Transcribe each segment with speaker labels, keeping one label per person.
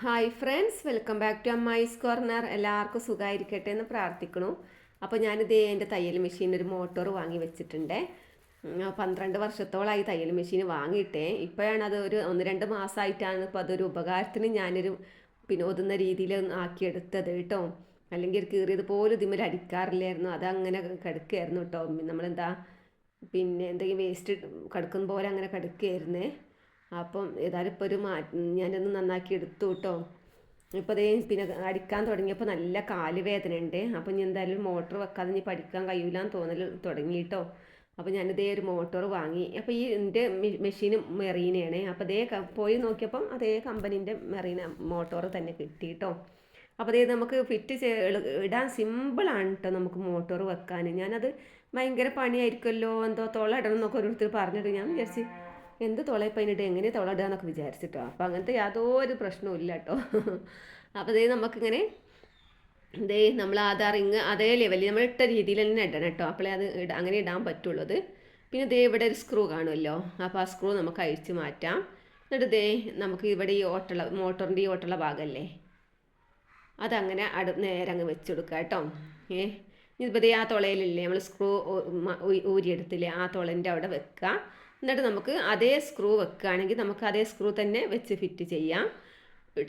Speaker 1: Hi friends welcome back to Ammai's corner എല്ലാവർക്കും സുഖമായിരിക്കട്ടെ എന്ന് പ്രാർത്ഥിക്കണു അപ്പോൾ ഞാനിത് എന്റെ തയ്യൽ മെഷീൻ ഒരു മോട്ടോർ വാങ്ങി വെച്ചിട്ടുണ്ട്. പന്ത്രണ്ട് വർഷത്തോളമായി തയ്യൽ മെഷീൻ വാങ്ങിയിട്ടേ. ഇപ്പോഴാണ് അത് ഒരു ഒന്ന് രണ്ട് മാസമായിട്ടാണ് ഇപ്പോൾ അതൊരു ഉപകാരത്തിന് ഞാനൊരു പിന്നെ ഒതുന്ന രീതിയിൽ ആക്കിയെടുത്തത് കേട്ടോ. അല്ലെങ്കിൽ കീറിയത് പോലും ഇതിമേൽ അടിക്കാറില്ലായിരുന്നു. അതങ്ങനെ കിടക്കുകയായിരുന്നു കേട്ടോ. നമ്മളെന്താ പിന്നെ എന്തെങ്കിലും വേസ്റ്റ് കിടക്കുന്ന പോലെ അങ്ങനെ കിടക്കുകയായിരുന്നേ അപ്പം ഏതായാലും ഇപ്പോൾ ഒരു മാ ഞാനൊന്ന് നന്നാക്കി എടുത്തു കേട്ടോ ഇപ്പോൾ അതേ പിന്നെ അടിക്കാൻ തുടങ്ങിയപ്പോൾ നല്ല കാൽ വേദന ഉണ്ട്. അപ്പോൾ ഇനി എന്തായാലും മോട്ടർ വെക്കാതെ ഇനി പഠിക്കാൻ കഴിയൂലെന്ന് തോന്നൽ തുടങ്ങി കേട്ടോ അപ്പോൾ ഞാനിതേ ഒരു മോട്ടോർ വാങ്ങി. അപ്പോൾ ഈ എന്റെ മെഷീൻ മെറീനയാണ്. അപ്പോൾ അതേ പോയി നോക്കിയപ്പം അതേ കമ്പനീന്റെ മെറീന മോട്ടോർ തന്നെ കിട്ടി കേട്ടോ അപ്പോൾ അതേ നമുക്ക് ഫിറ്റ് ഇടാൻ ഇടാൻ സിമ്പിളാണ് കേട്ടോ നമുക്ക് മോട്ടോർ വെക്കാൻ. ഞാനത് ഭയങ്കര പണിയായിരിക്കുമല്ലോ എന്തോ തോളം ഇടണം എന്നൊക്കെ ഓരോരുത്തർ പറഞ്ഞിട്ട് ഞാൻ വിചാരിച്ച് എന്ത് തുള ഇപ്പം അതിനിട്ട് എങ്ങനെ തുള ഇടുക എന്നൊക്കെ വിചാരിച്ചിട്ടോ. അപ്പോൾ അങ്ങനത്തെ യാതൊരു പ്രശ്നവും ഇല്ല കേട്ടോ അപ്പോൾ അതേ നമുക്കിങ്ങനെ ദേ നമ്മൾ ആധാർ ഇങ്ങ് അതേ ലെവലിൽ നമ്മൾ ഇട്ട രീതിയിൽ തന്നെ ഇടണം കേട്ടോ. അപ്പോഴേ അത് ഇട അങ്ങനെ ഇടാൻ പറ്റുള്ളൂ പിന്നെ ദേ ഇവിടെ ഒരു സ്ക്രൂ കാണുമല്ലോ. അപ്പോൾ ആ സ്ക്രൂ നമുക്ക് അഴിച്ച് മാറ്റാം. എന്നിട്ട് ദേ നമുക്ക് ഇവിടെ ഈ ഓട്ടുള്ള മോട്ടറിന്റെ ഈ ഓട്ടുള്ള ഭാഗമല്ലേ അതങ്ങനെ അടു നേരെ അങ്ങ് വെച്ച് കൊടുക്കുക കേട്ടോ. ഏ? ഇതിപ്പോൾ ദേ ആ തുളയിലില്ലേ? നമ്മൾ സ്ക്രൂ ഊരിയെടുത്തില്ലേ? ആ തുളന്റെ അവിടെ വെക്കുക. എന്നിട്ട് നമുക്ക് അതേ സ്ക്രൂ വെക്കുകയാണെങ്കിൽ നമുക്ക് അതേ സ്ക്രൂ തന്നെ വെച്ച് ഫിറ്റ് ചെയ്യാം.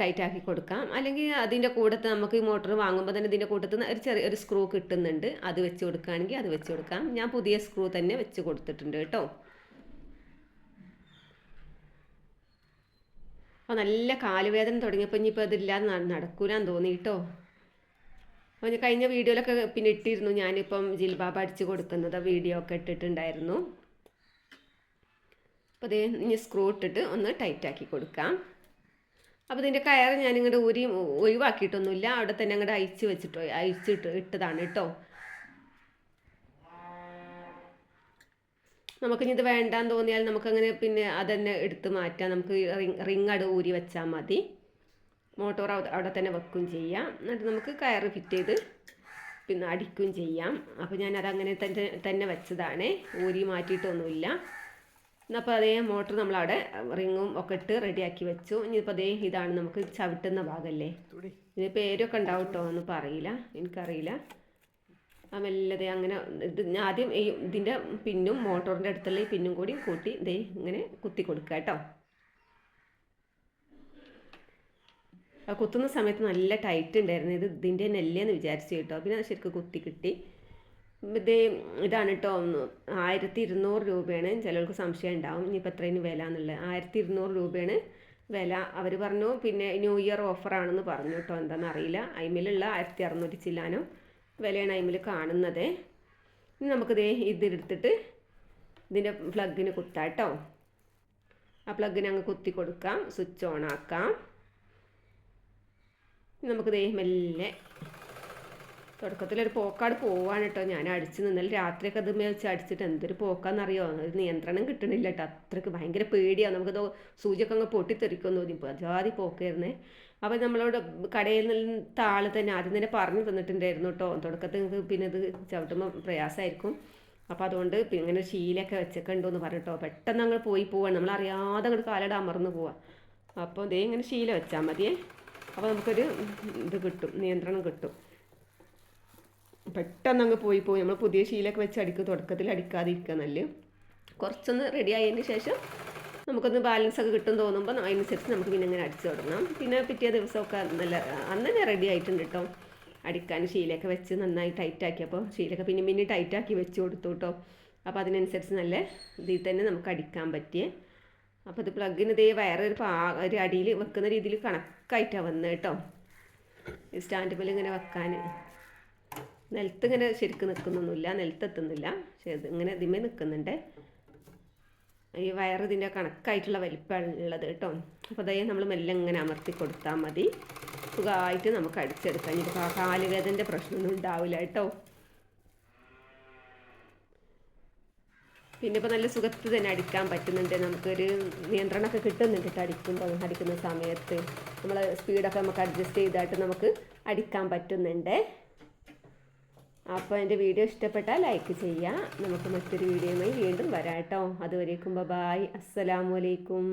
Speaker 1: ടൈറ്റ് ആക്കി കൊടുക്കാം. അല്ലെങ്കിൽ അതിന്റെ കൂട്ടത്ത് നമുക്ക് മോട്ടർ വാങ്ങുമ്പോൾ തന്നെ ഇതിന്റെ കൂട്ടത്ത് ഒരു ചെറിയ ഒരു സ്ക്രൂ കിട്ടുന്നുണ്ട്. അത് വെച്ച് കൊടുക്കുകയാണെങ്കിൽ അത് വെച്ച് കൊടുക്കാം. ഞാൻ പുതിയ സ്ക്രൂ തന്നെ വെച്ച് കൊടുത്തിട്ടുണ്ട് കേട്ടോ. അപ്പോൾ നല്ല കാലുവേദന തുടങ്ങിയപ്പോൾ ഇനിയിപ്പോൾ അതില്ലാതെ നടക്കൂലാന്ന് തോന്നി കേട്ടോ. അപ്പോൾ കഴിഞ്ഞ വീഡിയോയിലൊക്കെ പിന്നെ ഇട്ടിരുന്നു. ഞാനിപ്പം ജിൽബാബ് അടിച്ച് കൊടുക്കുന്നത് വീഡിയോ ഒക്കെ ഇട്ടിട്ടുണ്ടായിരുന്നു. അപ്പോൾ ഇത് ഇനി സ്ക്രൂ ഇട്ടിട്ട് ഒന്ന് ടൈറ്റാക്കി കൊടുക്കാം. അപ്പോൾ ഇതിന്റെ കയർ ഞാൻ ഇങ്ങോട്ട് ഊരി ഒഴിവാക്കിയിട്ടൊന്നുമില്ല. അവിടെ തന്നെ അങ്ങോട്ട് അയച്ച് വെച്ചിട്ടോ അയച്ചിട്ട് ഇട്ടതാണ് കേട്ടോ നമുക്കിനി ഇത് വേണ്ടാന്ന് തോന്നിയാൽ നമുക്കങ്ങനെ പിന്നെ അതന്നെ എടുത്ത് മാറ്റാം. നമുക്ക് റിങ് റിങ് അട് ഊരി വെച്ചാൽ മതി. മോട്ടോർ അവിടെ അവിടെ തന്നെ വെക്കുകയും ചെയ്യാം. എന്നിട്ട് നമുക്ക് കയർ ഫിറ്റ് ചെയ്ത് പിന്നെ അടിക്കുകയും ചെയ്യാം. അപ്പോൾ ഞാൻ അതങ്ങനെ തന്നെ തന്നെ വെച്ചതാണ്. ഊരി മാറ്റിയിട്ടൊന്നുമില്ല. എന്നപ്പോൾ അതേ മോട്ടർ നമ്മളവിടെ റിങ്ങും ഒക്കെ ഇട്ട് റെഡിയാക്കി വെച്ചു. ഇനിയിപ്പോൾ അതേ ഇതാണ് നമുക്ക് ചവിട്ടുന്ന ഭാഗമല്ലേ ഇത് പേരൊക്കെ ഉണ്ടാവും കേട്ടോ ഒന്നും പറയില്ല. എനിക്കറിയില്ല. ആ മെല്ലതെ അങ്ങനെ ഇത് ഞാൻ ആദ്യം ഈ ഇതിന്റെ പിന്നും മോട്ടോറിന്റെ അടുത്തുള്ള ഈ പിന്നും കൂടി കൂട്ടി ദേ ഇങ്ങനെ കുത്തി കൊടുക്കുക കേട്ടോ. ആ കുത്തുന്ന സമയത്ത് നല്ല ടൈറ്റ് ഉണ്ടായിരുന്നു. ഇത് ഇതിന്റെ നെല്ലേന്ന് വിചാരിച്ചു കേട്ടോ. പിന്നെ ശരിക്കും കുത്തി കിട്ടി. ഇത് ഇതാണ് കേട്ടോ ആയിരത്തി ഇരുന്നൂറ് രൂപയാണ്. ചിലർക്ക് സംശയം ഉണ്ടാവും. ഇനിയിപ്പോൾ എത്രയാണ് വില എന്നുള്ളത്. ആയിരത്തി ഇരുന്നൂറ് രൂപയാണ് വില. അവർ പറഞ്ഞു പിന്നെ ന്യൂ ഇയർ ഓഫറാണെന്ന് പറഞ്ഞു കേട്ടോ എന്താണെന്ന് അറിയില്ല. അയിമിലുള്ള ആയിരത്തി അറുന്നൂറ്റി ചില്ലാനും വിലയാണ് അയിമിൽ കാണുന്നത്. ഇനി നമുക്കിത് ഇതെടുത്തിട്ട് ഇതിന്റെ പ്ലഗിന് കുത്താം കേട്ടോ ആ പ്ലഗിന് അങ്ങ് കുത്തി കൊടുക്കാം. സ്വിച്ച് ഓൺ ആക്കാം. ഇനി നമുക്ക് ദേ മെല്ലെ തുടക്കത്തിലൊരു പോക്കാട് പോവാണ് കേട്ടോ ഞാൻ അടിച്ച് നിന്നാൽ രാത്രിയൊക്കെ അത് വെച്ച് അടിച്ചിട്ട് എന്തൊരു പോക്കാന്നറിയോ? ഒരു നിയന്ത്രണം കിട്ടണില്ല കേട്ടോ അത്രയ്ക്ക് ഭയങ്കര പേടിയാണ് നമുക്കത് സൂചിയൊക്കെ അങ്ങ് പൊട്ടിത്തെറിക്കുമെന്ന് തോന്നി ഇപ്പോൾ ജാതി പോക്കായിരുന്നേ അപ്പോൾ നമ്മളോട് കടയിൽ നിന്ന് ആൾ തന്നെ ആദ്യം തന്നെ പറഞ്ഞു തന്നിട്ടുണ്ടായിരുന്നു കേട്ടോ തുടക്കത്തിൽ പിന്നെ ഇത് ചവിട്ടുമ്പോൾ പ്രയാസമായിരിക്കും അപ്പോൾ അതുകൊണ്ട് ഇങ്ങനെ ശീലൊക്കെ വെച്ചൊക്കെ ഉണ്ടോയെന്ന് പറഞ്ഞിട്ടോ പെട്ടെന്ന് അങ്ങ് പോയി പോവാണ്. നമ്മൾ അറിയാതെ അങ്ങോട്ട് കാലട അമർന്ന് പോവാം. അപ്പോൾ ഇതേ ഇങ്ങനെ ശീല വെച്ചാൽ മതിയേ. അപ്പോൾ നമുക്കൊരു ഇത് കിട്ടും. നിയന്ത്രണം കിട്ടും. പെട്ടെന്ന് അങ്ങ് പോയി പോയി നമ്മൾ പുതിയ ശീലൊക്കെ വെച്ച് അടിക്കുക തുടക്കത്തിൽ അടിക്കാതിരിക്കുക നല്ല കുറച്ചൊന്ന് റെഡി ആയതിന് ശേഷം നമുക്കൊന്ന് ബാലൻസ് ഒക്കെ കിട്ടും തോന്നുമ്പോൾ അതിനനുസരിച്ച് നമുക്ക് പിന്നെ ഇങ്ങനെ അടിച്ചു തുടങ്ങാം. പിന്നെ പിറ്റേ ദിവസമൊക്കെ നല്ല അന്ന് തന്നെ റെഡി ആയിട്ടുണ്ട് കേട്ടോ അടിക്കാൻ ശീലയൊക്കെ വെച്ച് നന്നായി ടൈറ്റ് ആക്കിയപ്പോൾ ശീലൊക്കെ പിന്നെ പിന്നെ ടൈറ്റ് ആക്കി വെച്ച് കൊടുത്തു കേട്ടോ അപ്പോൾ അതിനനുസരിച്ച് നല്ല ഇതിൽ തന്നെ നമുക്ക് അടിക്കാൻ പറ്റിയേ. അപ്പോൾ ഇത് പ്ലഗിന് ഇതേ വയറ് ഒരു പാ ഒരു അടിയിൽ വെക്കുന്ന രീതിയിൽ കണക്കായിട്ടാണ് വന്നത് കേട്ടോ ഈ സ്റ്റാൻഡ് പോലെ ഇങ്ങനെ വെക്കാൻ. നിലത്ത് ഇങ്ങനെ ശരിക്കും നിൽക്കുന്നൊന്നുമില്ല നിലത്തെത്തുന്നില്ല പക്ഷേ ഇങ്ങനെ ഇതിമേ നിൽക്കുന്നുണ്ട്. ഈ വയർ ഇതിന്റെ കണക്കായിട്ടുള്ള വലിപ്പമാണ് ഉള്ളത് കേട്ടോ. അപ്പോൾ അതായത് നമ്മൾ മെല്ലെ ഇങ്ങനെ അമർത്തി കൊടുത്താൽ മതി. സുഖമായിട്ട് നമുക്ക് അടിച്ചെടുക്കാം. ഇനി കാലുവേദന്റെ പ്രശ്നമൊന്നും ഉണ്ടാവില്ല കേട്ടോ. പിന്നെ ഇപ്പോൾ നല്ല സുഖത്ത് തന്നെ അടിക്കാൻ പറ്റുന്നുണ്ട്. നമുക്കൊരു നിയന്ത്രണമൊക്കെ കിട്ടുന്നുണ്ട് കേട്ടോ അടിക്കുമ്പോൾ അടിക്കുന്ന സമയത്ത്. നമ്മൾ സ്പീഡൊക്കെ നമുക്ക് അഡ്ജസ്റ്റ് ചെയ്തായിട്ട് നമുക്ക് അടിക്കാൻ പറ്റുന്നുണ്ട്. അപ്പോൾ എന്റെ വീഡിയോ ഇഷ്ടപ്പെട്ടാൽ ലൈക്ക് ചെയ്യുക നമുക്ക് മറ്റൊരു വീഡിയോയുമായി വീണ്ടും വരാം കേട്ടോ. അതുവരേക്കും ബബായ്. അസ്സലാമു അലൈക്കും.